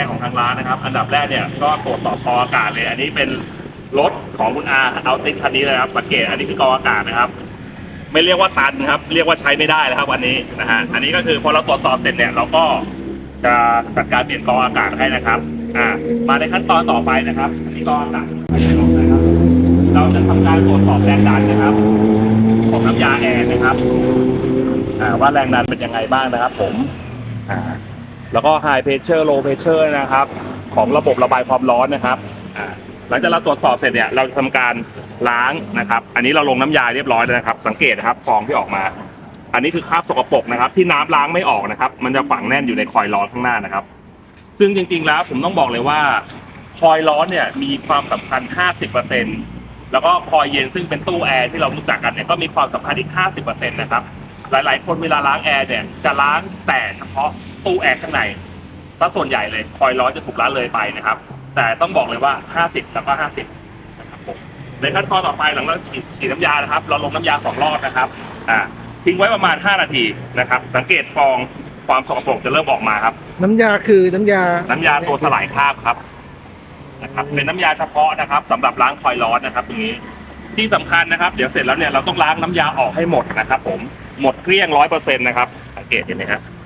การการล้างแอร์ของทางร้านนะครับ อันดับแรกเนี่ยก็ตรวจสอบกองอากาศเลย อันนี้เป็นรถของคุณอาเอาติดคันนี้เลยครับสังเกตอันนี้คือกองอากาศนะครับ ไม่เรียกว่าตันครับ เรียกว่าใช้ไม่ได้แล้วครับวันนี้นะฮะอันนี้ก็คือพอเราตรวจสอบเสร็จเนี่ยเราก็จะจัดการเปลี่ยนกองอากาศให้นะครับอ่ามาในขั้นตอนต่อไปนะครับ อันนี้กองอากาศนะครับเราจะทำการตรวจสอบแรงดันนะครับ ของน้ำยาแอร์นะครับอ่าว่าแรงดันเป็นยังไงบ้างนะครับ ผมอ่า แล้วก็ high pressure low pressure นะครับ ของระบบระบายความร้อนนะครับหลังจากเราตรวจสอบเสร็จเนี่ยเราจะทำการล้างนะครับ อันนี้เราลงน้ำยาเรียบร้อยแล้วนะครับ สังเกตนะครับฟองที่ออกมา อันนี้คือคราบสกปรกนะครับ ที่น้ำล้างไม่ออกนะครับ มันจะฝังแน่นอยู่ในคอยล์ร้อนข้างหน้านะครับ ซึ่งจริง ๆ แล้วผมต้องบอกเลยว่าคอยล์ร้อนเนี่ยมีความสำคัญ 50%แล้วก็คอยล์เย็นซึ่งเป็นตู้แอร์ที่เรารู้จักกันเนี่ยก็มีความสำคัญอีก 50%นะครับ หลายๆ คนเวลาล้างแอร์เนี่ยจะล้างแต่เฉพาะ ตู้แอร์ข้างในซะส่วนใหญ่เลยคอยล์ร้อนจะถูกละเลยไปนะครับ แต่ต้องบอกเลยว่า 50 แล้วก็ 50นะครับผมในขั้นตอนต่อไปหลังเราฉีดฉีดน้ำยานะครับ เราลงน้ำยาสองรอบนะครับอ่าทิ้งไว้ประมาณ 5 นาทีนะครับ สังเกตฟองความสกปรกจะเริ่มออกมาครับ น้ำยาคือน้ำยา น้ำยาตัวสลายคราบครับนะครับเป็นน้ำยาเฉพาะนะครับสำหรับล้างคอยล์ร้อนนะครับ ตรงนี้ที่สำคัญนะครับ เดี๋ยวเสร็จแล้วเนี่ยเราต้องล้างน้ำยาออกให้หมดนะครับ ผมหมดเกลี้ยงร้อยเปอร์เซ็นต์นะครับสังเกตเห็นไหมฮะอื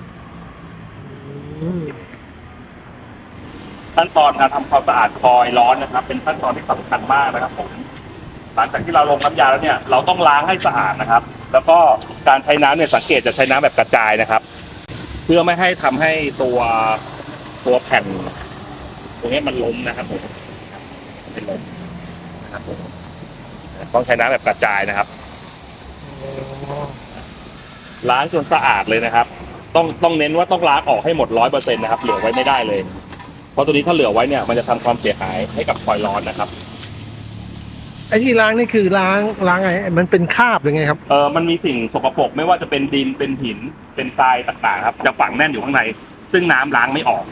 ขั้นตอนการทำความสะอาดคอยล์ร้อนนะครับ เป็นขั้นตอนที่สำคัญมากนะครับผมหลังจากที่เราลงน้ำยาแล้วเนี่ยเราต้องล้างให้สะอาดนะครับ แล้วก็การใช้น้ำเนี่ยสังเกตจะใช้น้ำแบบกระจายนะครับ เพื่อไม่ให้ทำให้ตัวตัวแผ่นตรงนี้มันล้มนะครับผมไม่ล้มนะครับผมต้องใช้น้ำแบบกระจายนะครับ ล้างจนสะอาดเลยนะครับ ต้องต้องเน้นว่าต้องล้างออกให้หมดร้อยเปอร์เซ็นต์นะครับ เหลือไว้ไม่ได้เลย เพราะตัวนี้ถ้าเหลือไว้เนี่ยมันจะทำความเสียหายให้กับคอยล์ร้อนนะครับ ไอ้ที่ล้างนี่คือล้างล้างไงมันเป็นคราบหรือไงครับเออมันมีสิ่งสกปรกไม่ว่าจะเป็นดินเป็นหินเป็นทรายต่างๆครับจะฝังแน่นอยู่ข้างใน ซึ่งน้ำล้างไม่ออก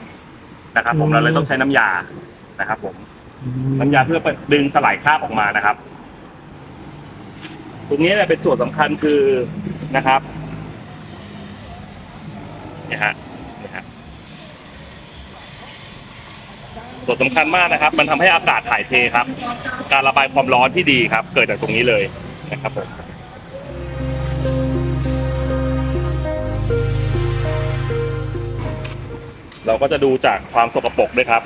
นะครับ ผมอืมเราเลยต้องใช้น้ำยานะครับ ผมน้ำยาเพื่อดึงสลายคราบออกมานะครับ ตรงนี้เนี่ยเป็นส่วนสำคัญคือนะครับเนี่ยฮะเนี่ยฮะ ส่วนสำคัญมากนะครับ มันทำให้อากาศถ่ายเทครับ การระบายความร้อนที่ดีครับ เกิดจากตรงนี้เลยนะครับผมเราก็จะดูจากความสกปรกด้วยครับ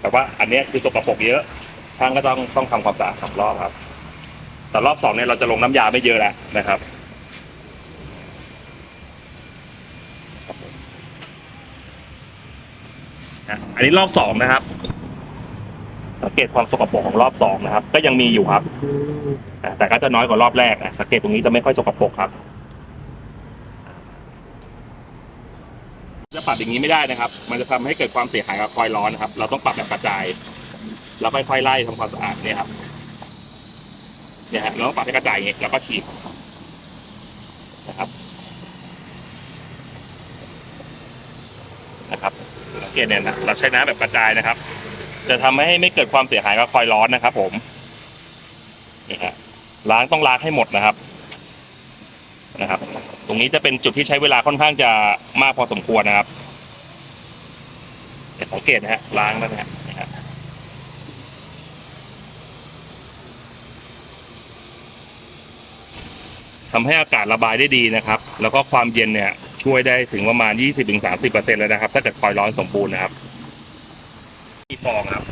แต่ว่าอันเนี้ยคือสกปรกเยอะ ช่างก็ต้องต้องทำความสะอาดสองรอบครับ แต่รอบสองเนี่ยเราจะลงน้ำยาไม่เยอะแล้วนะครับ อันนี้รอบสองนะครับ สังเกตความสกปรกของรอบสองนะครับ ก็ยังมีอยู่ครับ แต่ก็จะน้อยกว่ารอบแรกนะสังเกตตรงนี้จะไม่ค่อยสกปรกครับจะปรับอย่างนี้ไม่ได้นะครับ มันจะทำให้เกิดความเสียหายกับคอยล์ร้อนนะครับ เราต้องปรับแบบกระจายแล้วค่อยๆไล่ทำความสะอาดเนี่ยครับ เนี่ยฮะเราต้องปรับให้กระจายอย่างนี้แล้วก็ฉีดนะครับ นะครับสังเกตเนี่ยนะเราใช้น้ำแบบกระจายนะครับ จะทำให้ไม่เกิดความเสียหายกับคอยล์ร้อนนะครับ ผมนี่ฮะล้างต้องล้างให้หมดนะครับ นะครับ ตรงนี้จะเป็นจุดที่ใช้เวลาค่อนข้างจะมากพอสมควรนะครับเดี๋ยวสังเกตนะฮะล้างแล้วนะฮะทำให้อากาศระบายได้ดีนะครับ แล้วก็ความเย็นเนี่ย ช่วยได้ถึงประมาณ 20-30%เลยนะครับ ถ้าเกิดคอยล์ร้อนสมบูรณ์นะครับ ฟองครับ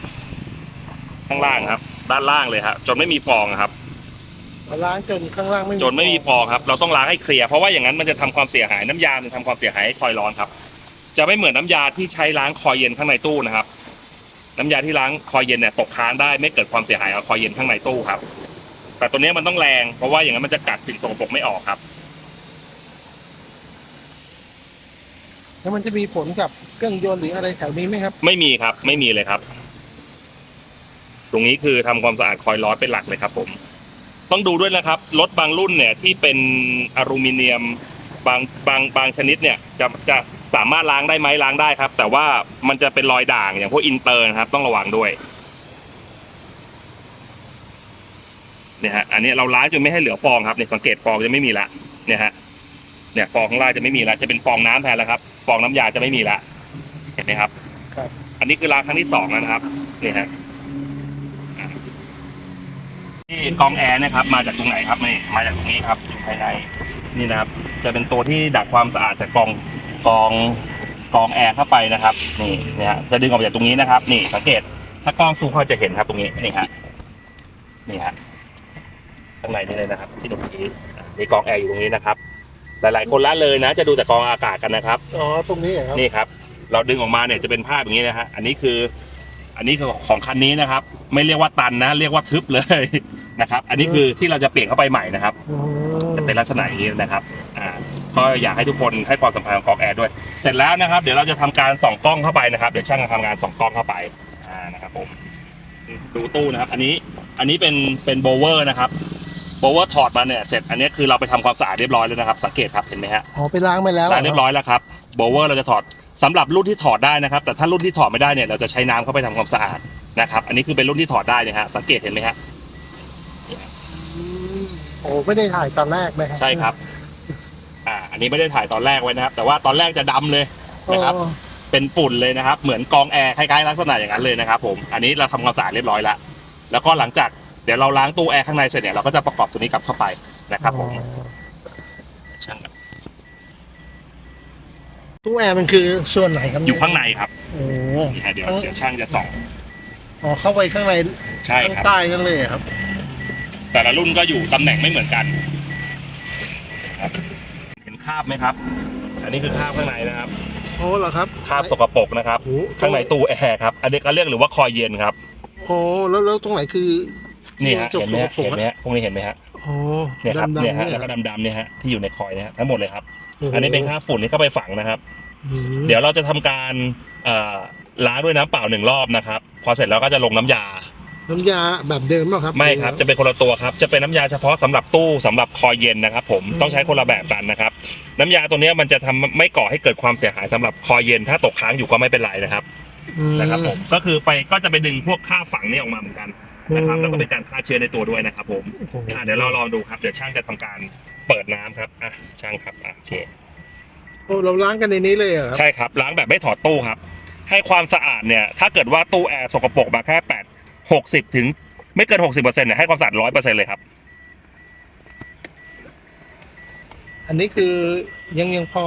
ข้างล่างครับ ด้านล่างเลยครับจนไม่มีฟองครับ ล้างจนข้างล่างไม่จนไม่มีฟองครับ เราต้องล้างให้เคลียร์เพราะว่าอย่างนั้นมันจะทำความเสียหายน้ำยามันทำความเสียหายให้คอยล์ร้อนครับ จะไม่เหมือนน้ำยาที่ใช้ล้างคอยล์เย็นข้างในตู้นะครับ น้ำยาที่ล้างคอยล์เย็นเนี่ยตกค้างได้ไม่เกิดความเสียหายกับคอยล์เย็นข้างในตู้ครับ แต่ตัวนี้มันต้องแรงเพราะว่าอย่างนั้นมันจะกัดสิ่งสกปรกไม่ออกครับ แล้วมันจะมีผลกับเครื่องยนต์หรืออะไรแถวนี้ไหมครับ ไม่มีครับ ไม่มีเลยครับ ตรงนี้คือทำความสะอาดคอยล์ร้อเป็นหลักเลยครับ ผม ต้องดูด้วยนะครับรถบางรุ่นเนี่ยที่เป็นอลูมิเนียมบางบางบางชนิดเนี่ยจะจะสามารถล้างได้ไหมล้างได้ครับ แต่ว่ามันจะเป็นรอยด่างอย่างพวกอินเตอร์นะครับ ต้องระวังด้วยเนี่ยฮะอันนี้เราล้างจนไม่ให้เหลือฟองครับเนี่ยสังเกตฟองจะไม่มีละเนี่ยฮะ เนี่ยฟองข้างล่างจะไม่มีละจะเป็นฟองน้ำแทนแล้วครับฟองน้ำยาจะไม่มีละเห็นไหมครับ ครับ อันนี้คือล้างครั้งที่สองแล้วนะครับนี่ฮะอะนี่กรองแอร์นะครับ มาจากตรงไหนครับนี่มาจากตรงนี้ครับอยู่ภายในนี่นะครับ จะเป็นตัวที่ดักความสะอาดจากกรองกรองกรองแอร์เข้าไปนะครับ นี่เนี่ยฮะจะดึงออกมาจากตรงนี้นะครับ นี่สังเกต ถ้ากล้องซูมเข้าจะเห็นครับ ตรงนี้นี่ฮะนี่ฮะข้างในนี่เลยนะครับ ที่ตรงนี้อะนี่กรองแอร์อยู่ตรงนี้นะครับ หลาย ๆ คนละเลยนะ จะดูแต่กรองอากาศกันนะครับ อ๋อ ตรงนี้เหรอครับ นี่ครับ เราดึงออกมาเนี่ยจะเป็นภาพอย่างนี้นะฮะ อันนี้คือ อันนี้คือของคันนี้นะครับ ไม่เรียกว่าตันนะ เรียกว่าทึบเลยนะครับ อันนี้คือที่เราจะเปลี่ยนเข้าไปใหม่นะครับอืมจะเป็นลักษณะอย่างนี้นะครับ อ่า ก็อยากให้ทุกคนให้ความสำคัญกับกรองแอร์ด้วย เสร็จแล้วนะครับ เดี๋ยวเราจะทำการส่องกล้องเข้าไปนะครับ เดี๋ยวช่างจะทำงานส่องกล้องเข้าไป อ่า นะครับผม ดูตู้นะครับ อันนี้ อันนี้เป็น เป็นโบเวอร์นะครับ โบเวอร์ถอดมาเนี่ยเสร็จอันนี้คือเราไปทำความสะอาดเรียบร้อยแล้วนะครับ สังเกตครับเห็นไหมฮะอ๋อไปล้างไปแล้วล้างเรียบร้อยแล้วครับโบเวอร์เราจะถอดสำหรับรุ่นที่ถอดได้นะครับ แต่ถ้ารุ่นที่ถอดไม่ได้เนี่ยเราจะใช้น้ำเข้าไปทำความสะอาดนะครับ อันนี้คือเป็นรุ่นที่ถอดได้เนี่ยฮะสังเกตเห็นไหมฮะอืมโอ้ไม่ได้ถ่ายตอนแรกนะฮะใช่ครับ อ่า อันนี้ไม่ได้ถ่ายตอนแรกไว้นะครับ แต่ว่าตอนแรกจะดำเลยนะครับอ๋อเป็นฝุ่นเลยนะครับ เหมือนกองแอร์คล้ายๆลักษณะอย่างนั้นเลยนะครับ ผม อันนี้เราทำความสะอาดเรียบร้อยแล้วแล้วก็หลังจาก เดี๋ยวเราล้างตู้แอร์ข้างในเสร็จเนี่ยเราก็จะประกอบตัวนี้กลับเข้าไปนะครับผมอ๋อช่างครับตู้แอร์มันคือส่วนไหนครับอยู่ข้างในครับโอ้นี่ฮะเดี๋ยวเดี๋ยวช่างจะส่องอ๋อเข้าไปข้างในใช่ข้างครับใต้นั่นเลยเหรอครับ แต่ละรุ่นก็อยู่ตำแหน่งไม่เหมือนกันครับเห็นคราบไหมครับ อันนี้คือคราบข้างในนะครับโอ้เหรอครับคราบสกปรกนะครับโอ้ข้างในตู้แอร์ครับ อันนี้ก็เรียกหรือว่าคอยเย็นครับโอ้แล้วแล้วตรงไหนคือ นี่ฮะที่เห็นไหมฮะสกปรกเห็นไหมฮะพวกนี้เห็นไหมฮะโอ้เนี่ยครับดำๆเนี่ยฮะหรแล้วก็ดำๆเนี่ยฮะที่อยู่ในคอยเนี่ยฮะทั้งหมดเลยครับโโหอันนี้เป็นคราบฝุ่นที่เข้าไปฝังนะครับอืมเดี๋ยวเราจะทำการเอ่อล้างด้วยน้ำเปล่าหนึ่งรอบนะครับ พอเสร็จแล้วก็จะลงน้ำยา น้ำยาแบบเดิมเปล่ะครับ ไม่ครับจะเป็นคนละตัวครับ จะเป็นน้ำยาเฉพาะสำหรับตู้สำหรับคอยเย็นนะครับผมอืมต้องใช้คนละแบบกันนะครับ น้ำยาตัวเนี้ยมันจะทำไม่ก่อให้เกิดความเสียหายสำหรับคอยเย็น ถ้าตกค้างอยู่ก็ไม่เป็นไรนะครับอืมนะครับผมก็คือไปก็จะไปดึงพวกค่าบฝังนี่ออกมาเหมือนกัน นะครับแล้วก็เป็นการฆ่าเชื้อในตัวด้วยนะครับผมโอ้โหอะเดี๋ยวเราลองดูครับเดี๋ยวช่างจะทำการเปิดน้ำครับอะช่างครับอะโอเคโอ้เราล้างกันในนี้เลยเหรอครับใช่ครับล้างแบบไม่ถอดตู้ครับ ให้ความสะอาดเนี่ยถ้าเกิดว่าตู้แอร์สกปรกมาแค่แปดหกสิบถึงไม่เกินหกสิบเปอร์เซ็นต์เนี่ยให้ความสะอาดร้อยเปอร์เซ็นต์เลยครับ อันนี้คือยังยังพอ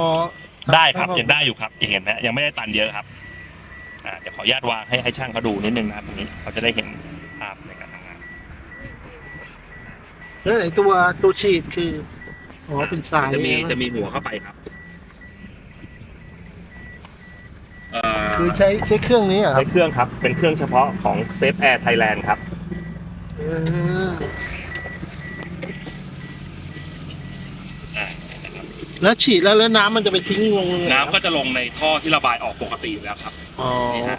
ได้ครับยังได้อยู่ครับยังเห็นไหมยังไม่ได้ตันเยอะครับอ่าเดี๋ยวขออนุญาตวางให้ให้ช่างเขาดูนิดนึงนะครับตรงนี้เขาจะได้เห็นภาพในการทำงาน แล้วไหนตัวตัวฉีดคืออ๋อเป็นสายจะมีนจะมีหัวเข้าไปครับเอ่อคือใช้ใช้เครื่องนี้เหรอคใช้รับเครื่องครับ เป็นเครื่องเฉพาะของ Safe Air Thailand ครับ อืมอ่านะครับแล้วฉีดแล้วแล้วน้ำมันจะไปทิ้งลงเลยเหรอน้ำก็จะลงในท่อที่ระบายออกปกติอยู่แล้วครับ อ๋อนี่ฮะ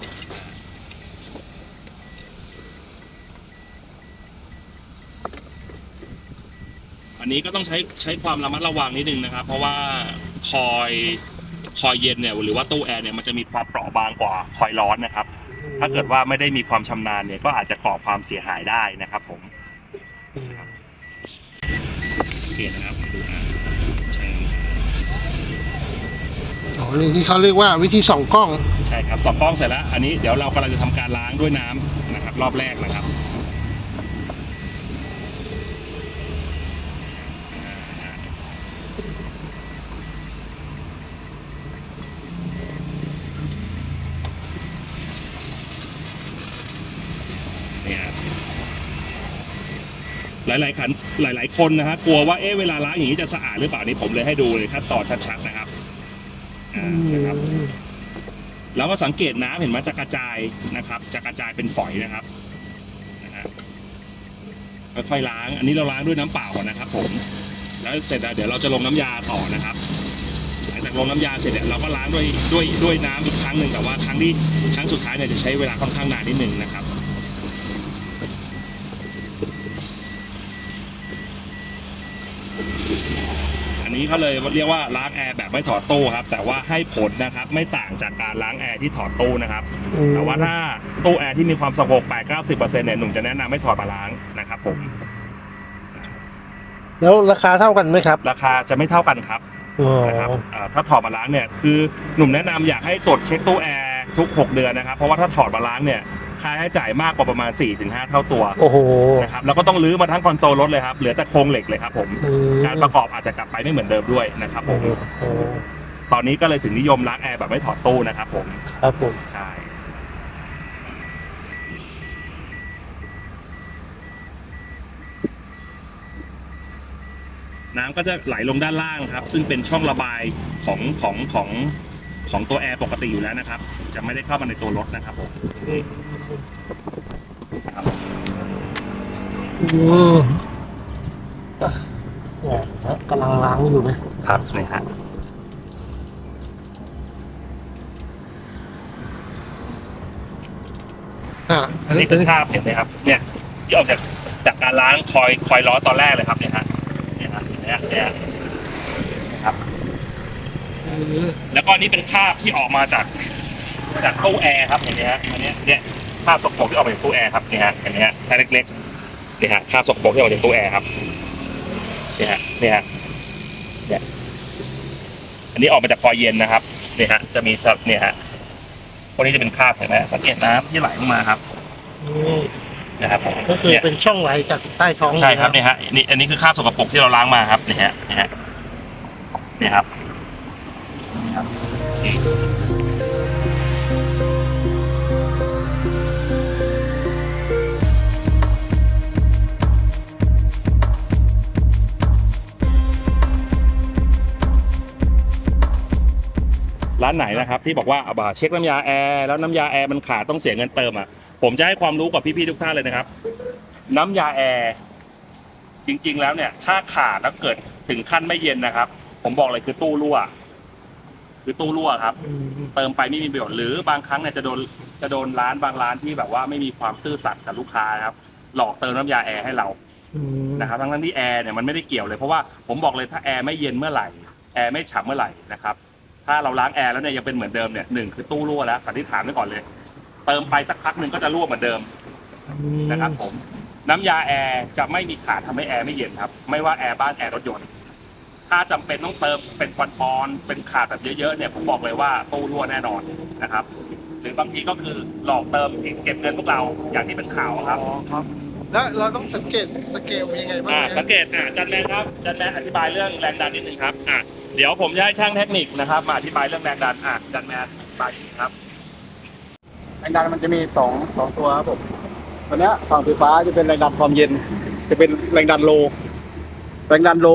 นนี้ก็ต้องใช้ใช้ความระมัดระวังนิดนึงนะครับ เพราะว่าคอยคอยเย็นเนี่ยหรือว่าตู้แอร์เนี่ยมันจะมีความเปราะบางกว่าคอยร้อนนะครับ ถ้าเกิดว่าไม่ได้มีความชำนาญเนี่ยก็อาจจะก่อความเสียหายได้นะครับผมอืมโอเคนะครับมาดูนะใช่อ๋อนี่ที่เขาเรียกว่าวิธีส่องกล้อง ใช่ครับสอบกล้องเสร็จแล้ว อันนี้เดี๋ยวเรากำลังจะทำการล้างด้วยน้ำนะครับ รอบแรกนะครับ ลายๆขันหลาย ๆ คนนะฮะกลัวว่าเอ๊ะเวลาล้างอย่างนี้จะสะอาดหรือเปล่านี่ผมเลยให้ดูเลยขั้นตอนชัดๆนะครับอ่านะครับแล้วก็สังเกตน้ำเห็นไหมจะกระจายนะครับ จะกระจายเป็นฝอยนะครับนะฮะค่อยๆล้าง อันนี้เราล้างด้วยน้ำเปล่าก่อนนะครับ ผม แล้วเสร็จแล้วเดี๋ยวเราจะลงน้ำยาต่อนะครับ หลังจากลงน้ำยาเสร็จเนี่ยเราก็ล้างด้วยด้วยด้วยน้ำอีกครั้งหนึ่งแต่ว่าครั้งที่ครั้งสุดท้ายเนี่ยจะใช้เวลาค่อนข้างนานนิดนึงนะครับ อั นนี้เขาเลยเรียกว่าล้างแอร์แบบไม่ถอดตู้ครับ แต่ว่าให้ผลนะครับไม่ต่างจากการล้างแอร์ที่ถอดตู้นะครับ อืม แต่ว่าถ้าตู้แอร์ที่มีความสกปรก8 90%เนี่ยหนุ่มจะแนะนำให้ถอดมาล้างนะครับผม แล้วราคาเท่ากันไหมครับราคาจะไม่เท่ากันครับ อ๋อนะครับอ่าถ้าถอดมาล้างเนี่ยคือหนุ่มแนะนำอยากให้ตรวจเช็คตู้แอร์ทุก 6 เดือนนะครับ เพราะว่าถ้าถอดมาล้างเนี่ย ค่าใช้จ่ายมากกว่าประมาณ 4-5 เท่าตัวโอ้โห นะครับแล้วก็ต้องรื้อมาทั้งคอนโซลรถเลยครับเหลือแต่โครงเหล็กเลยครับผมอืม การประกอบอาจจะกลับไปไม่เหมือนเดิมด้วยนะครับผโอ้มโหโอ้โหตอนนี้ก็เลยถึงนิยมล้างแอร์แบบไม่ถอดตู้นะครับผมครับผม ใช่น้ำก็จะไหลลงด้านล่างครับ ซึ่งเป็นช่องระบายของของของของตัวแอร์ปกติอยู่แล้วนะครับ จะไม่ได้เข้ามาในตัวรถนะครับผม อืม อะเนี่ยกำลังล้างอยู่เลยครับนี่ฮะอะอันนี้คือภาพเห็นไหมครับ เนี่ยที่ออกจากจากการล้างคอยคอยล้อตอนแรกเลยครับเนี่ยฮะเนี่ยฮะเนี่ยเนี่ยนะครับอืมแล้วก็อันนี่เป็นคราบที่ออกมาจากจากตู้แอร์ครับเห็นไหมฮะอันเนี้ยเนี่ย คราบสกปรกที่ออกมาจากตู้แอร์ครับเนี่ยฮะเห็นไหมฮะแค่เล็กๆเนี่ยฮะคราบสกปรกที่ออกมาจากตู้แอร์ครับเนี่ยฮะเนี่ยฮะเนี่ยอันนี้ออกมาจากคอยเย็นนะครับเนี่ยฮะจะมีสับเนี่ยฮะพวกนี้จะเป็นคราบเห็นไหมสังเกตน้ำที่ไหลลงมาครับอืมนะครับผมก็คือเนี่ยเป็นช่องไหลจากใต้ท้องใช่ครับเลยเนี่ยฮะนี่อันนี้คือคราบสกปรกที่เราล้างมาครับเนี่ยฮะเนี่ยฮะเนี่ยครับนี่ครับ ร้านไหนนะครับที่บอกว่าเอาบ่าเช็คน้ำยาแอร์แล้วน้ำยาแอร์มันขาดต้องเสียเงินเติมอะผมจะให้ความรู้กับพี่ๆทุกท่านเลยนะครับ น้ำยาแอร์จริง ๆ แล้วเนี่ย ถ้าขาดแล้วเกิดถึงขั้นไม่เย็นนะครับ ผมบอกเลยคือตู้รั่ว คือตู้รั่วครับ เติมไปไม่มีประโยชน์หรือบางครั้งเนี่ยจะโดนจะโดนร้านบางร้านที่แบบว่าไม่มีความซื่อสัตย์กับลูกค้าครับ หลอกเติมน้ำยาแอร์ให้เรา นะครับทั้งนั้นที่แอร์เนี่ยมันไม่ได้เกี่ยวเลยเพราะว่าผมบอกเลยถ้าแอร์ไม่เย็นเมื่อไหร่แอร์ไม่ฉ่ำเมื่อไหร่นะครับ ถ้าเราล้างแอร์แล้วเนี่ยยังเป็นเหมือนเดิมเนี่ยหนึ่งคือตู้รั่วแล้วสันนิษฐานไว้ก่อนเลย เติมไปสักพักหนึ่งก็จะรั่วเหมือนเดิมนะครับผม น้ำยาแอร์จะไม่มีขาดทำให้แอร์ไม่เย็นครับ ไม่ว่าแอร์บ้านแอร์รถยนต์ ถ้าจำเป็นต้องเติมเป็นปอนๆเป็นขาดแบบเยอะๆเนี่ยผมบอกเลยว่าตู้รั่วแน่นอนนะครับ หรือบางทีก็คือหลอกเติมเก็บเงินพวกเราอย่างที่เป็นข่าวครับอ๋อครับแล้วเราต้องสังเกตสเกลยังไงบ้างอ่านะสังเกตอะอาจันแมนครับอาจันแมนอธิบายเรื่องแรงดันนิดนึงครับอะ เดี๋ยวผมจะให้ช่างเทคนิคนะครับ มาอธิบายเรื่องแรงดันอะอาจันแมนอธิบายครับ แรงดันมันจะมีสองสองตัวครับผมตัวเนี้ยฝั่งไฟฟ้าจะเป็นแรงดันความเย็น จะเป็นแรงดันโล แรงดันโล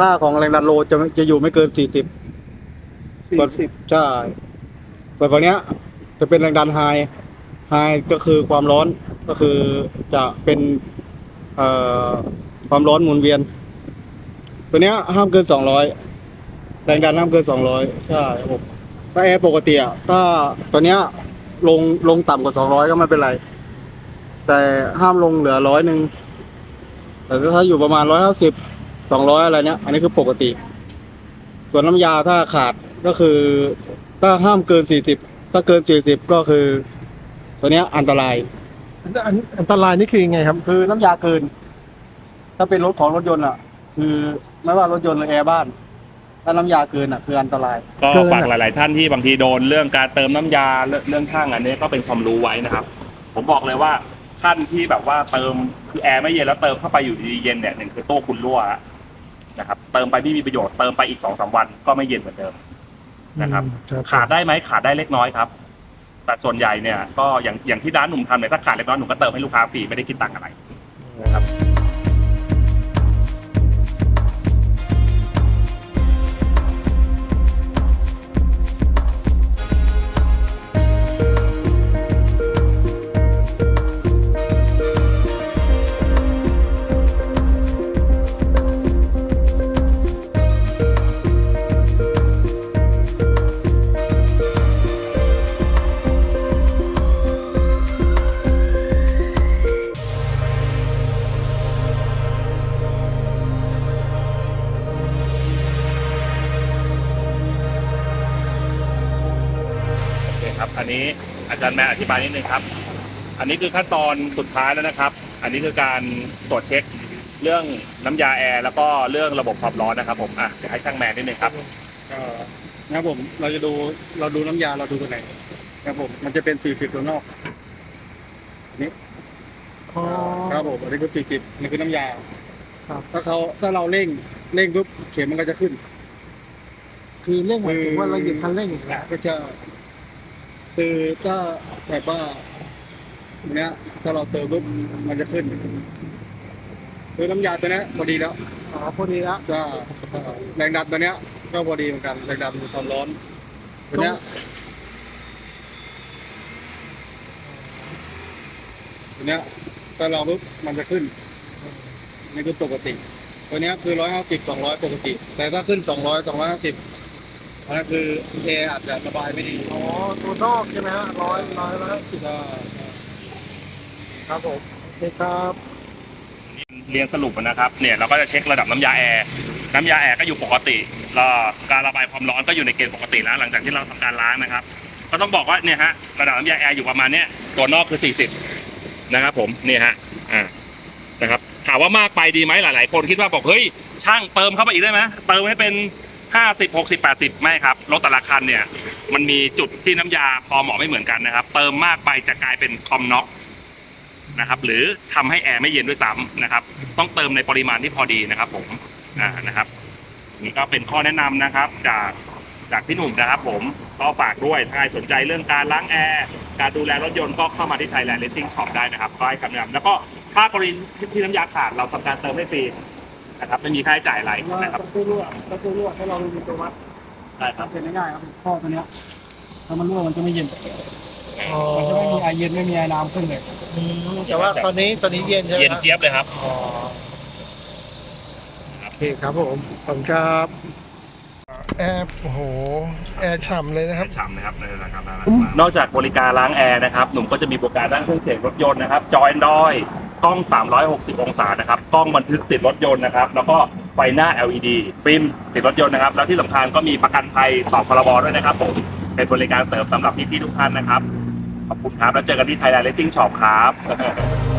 ค่าของแรงดันโลจะจะอยู่ไม่เกินสี่สิบสี่สิบใช่ส่วนฝั่งเนี้ย จะเป็นแรงดันไฮไฮก็คือความร้อนก็คือจะเป็นเอ่อความร้อนหมุนเวียน ตัวเนี้ยห้ามเกินสองร้อย แรงดันห้ามเกินสองร้อยใช่ครับผมถ้าแอร์ปกติอะถ้าตัวเนี้ยลงลงต่ำกว่าสองร้อยก็ไม่เป็นไร แต่ห้ามลงเหลือร้อยหนึ่งแต่ถ้าอยู่ประมาณร้อยห้าสิบสองร้อยอะไรเนี้ย อันนี้คือปกติ ส่วนน้ำยาถ้าขาดก็คือ ถ้าห้ามเกินสี่สิบถ้าเกินสี่สิบก็คือ ตัวเนี้ยอันตราย อันอันอันตรายนี่คือยังไงครับ คือน้ำยาเกิน ถ้าเป็นรถของรถยนต์อะคือไม่ว่ารถยนต์หรือแอร์บ้าน ถ้าน้ำยาเกินอะคืออันตราย ก็เกินอะ ฝากหลาย ๆ ท่านที่บางทีโดนเรื่องการเติมน้ำยาเรื่องเรื่องช่างอันนี้ก็เป็นความรู้ไว้นะครับ ผมบอกเลยว่าท่านที่แบบว่าเติมคือแอร์ไม่เย็นแล้วเติมเข้าไปอยู่ดีๆเย็นเนี่ยหนึ่งคือตู้คุณรั่วนะครับเติมไปไม่มีประโยชน์เติมไปอีกสองสามวันก็ไม่เย็นเหมือนเดิม นะครับ อืมขาดได้ไหมขาดได้เล็กน้อยครับ แต่ส่วนใหญ่เนี่ยก็อย่างอย่างที่ร้านหนุ่มทำเนี่ยถ้าขาดเล็กน้อยหนุ่มก็เติมให้ลูกค้าฟรีไม่ได้คิดตังค์อะไรนะครับ คครับ อันนี้อาจารย์แม่อธิบายนิดนึงครับ อันนี้คือขั้นตอนสุดท้ายแล้วนะครับ อันนี้คือการตรวจเช็คเรื่องน้ำยาแอร์แล้วก็เรื่องระบบความร้อนนะครับ ผมอะเดี๋ยวให้ช่างแมนนิดนึงครับ ก็นะครับผมเราจะดูเราดูน้ำยาเราดูตัวไหนครับผมมันจะเป็นสี่สิบตัวนอกอันนี้อ๋อ ครับผมอันนี้คือสี่สิบนี่คือน้ำยาครับ ถ้าเขาถ้าเราเร่งเร่งปุ๊บเข็มมันก็จะขึ้น คือเร่งหมายถึงว่าเราหยุดคันเร่งอย่างเงี้ยก็จะ คือถ้าแบบว่าเนี้ยถ้าเราเติมปุ๊บมันจะขึ้นคือน้ำยาตัวเนี้ยพอดีแล้วอ๋อพอดีละจะเอ่อแรงดันตัวเนี้ย ก็พอดีเหมือนกันแรงดันความร้อนตัวเนี้ยตัวเนี้ยถ้าเราปุ๊บมันจะขึ้นนี่คือปกติ ตัวเนี้ยคือร้อยห้าสิบสองร้อยปกติ แต่ถ้าขึ้นสองร้อยสองร้อยห้าสิบ อันนั้นคือแอร์อาจจะระบายไม่ดีอ๋อตัวนอกใช่ไหมฮะร้อยร้อยร้อยสิบก็ครับผมโอเคครับเรียนสรุปนะครับเนี่ยเราก็จะเช็คระดับน้ำยาแอร์น้ำยาแอร์ก็อยู่ปกติแล้วการระบายความร้อนก็อยู่ในเกณฑ์ปกติแล้ว หลังจากที่เราทำการล้างนะครับ ก็ต้องบอกว่าเนี่ยฮะระดับน้ำยาแอร์อยู่ประมาณเนี้ยตัวนอกคือ 40 นะครับผมเนี่ยฮะอ่านะครับถามว่ามากไปดีไหมหลาย ๆ คนคิดว่าบอกเฮ้ยช่างเติมเข้าไปอีกได้ไหมเติมให้เป็น 50 60 80 ไม่ครับ รถแต่ละคันเนี่ย มันมีจุดที่น้ำยาพอเหมาะไม่เหมือนกันนะครับ เติมมากไปจะกลายเป็นคอมน็อกนะครับ หรือทำให้แอร์ไม่เย็นด้วยซ้ำนะครับ ต้องเติมในปริมาณที่พอดีนะครับ ผมอ่านะครับ นี่ก็เป็นข้อแนะนำนะครับ จากจากพี่หนุ่มนะครับ ผมก็ฝากด้วยถ้าใครสนใจเรื่องการล้างแอร์การดูแลรถยนต์ก็เข้ามาที่ Thailand Racing Shop ได้นะครับก็ให้คำแนะนำแล้วก็ถ้ากรณีที่น้ำยาขาดเราทำการเติมให้ฟรี นะครับไม่มีค่าใช้จ่ายอะไรว่านะครับประตูรั่วประตูรั่วถ้าเราไม่มีตัววัดได้ครับเป็นง่ายๆครับข้อตัวเนี้ยถ้ามันรั่วมันจะไม่เย็นอ๋อมันจะไม่มีไอเย็นไม่มีไอน้ำขึ้นเลยอืมแต่ว่าตอนนี้ตอนนี้เย็นใช่ไหมเย็นฮะเจี๊ยบเลยครับอ๋อโอเคครับผมขอบคุณครับแอร์โอ้โหแอร์ฉ่ำเลยนะครับฉ่ำนะครับในราคานอกจากบริการล้างแอร์นะครับหนุ่มก็จะมีบริการด้านเครื่องเสียงรถยนต์นะครับจอยดอย กล้อง 360 องศานะครับ กล้องบันทึกติดรถยนต์นะครับ แล้วก็ไฟหน้า LED ฟิล์มติดรถยนต์นะครับ แล้วที่สำคัญก็มีประกันภัยต่อพรบด้วยนะครับผม เป็นบริการเสริมสำหรับพี่ๆทุกท่านนะครับ ขอบคุณครับ แล้วเจอกันที่ไทยแลนด์เลสซิ่งช็อปครับ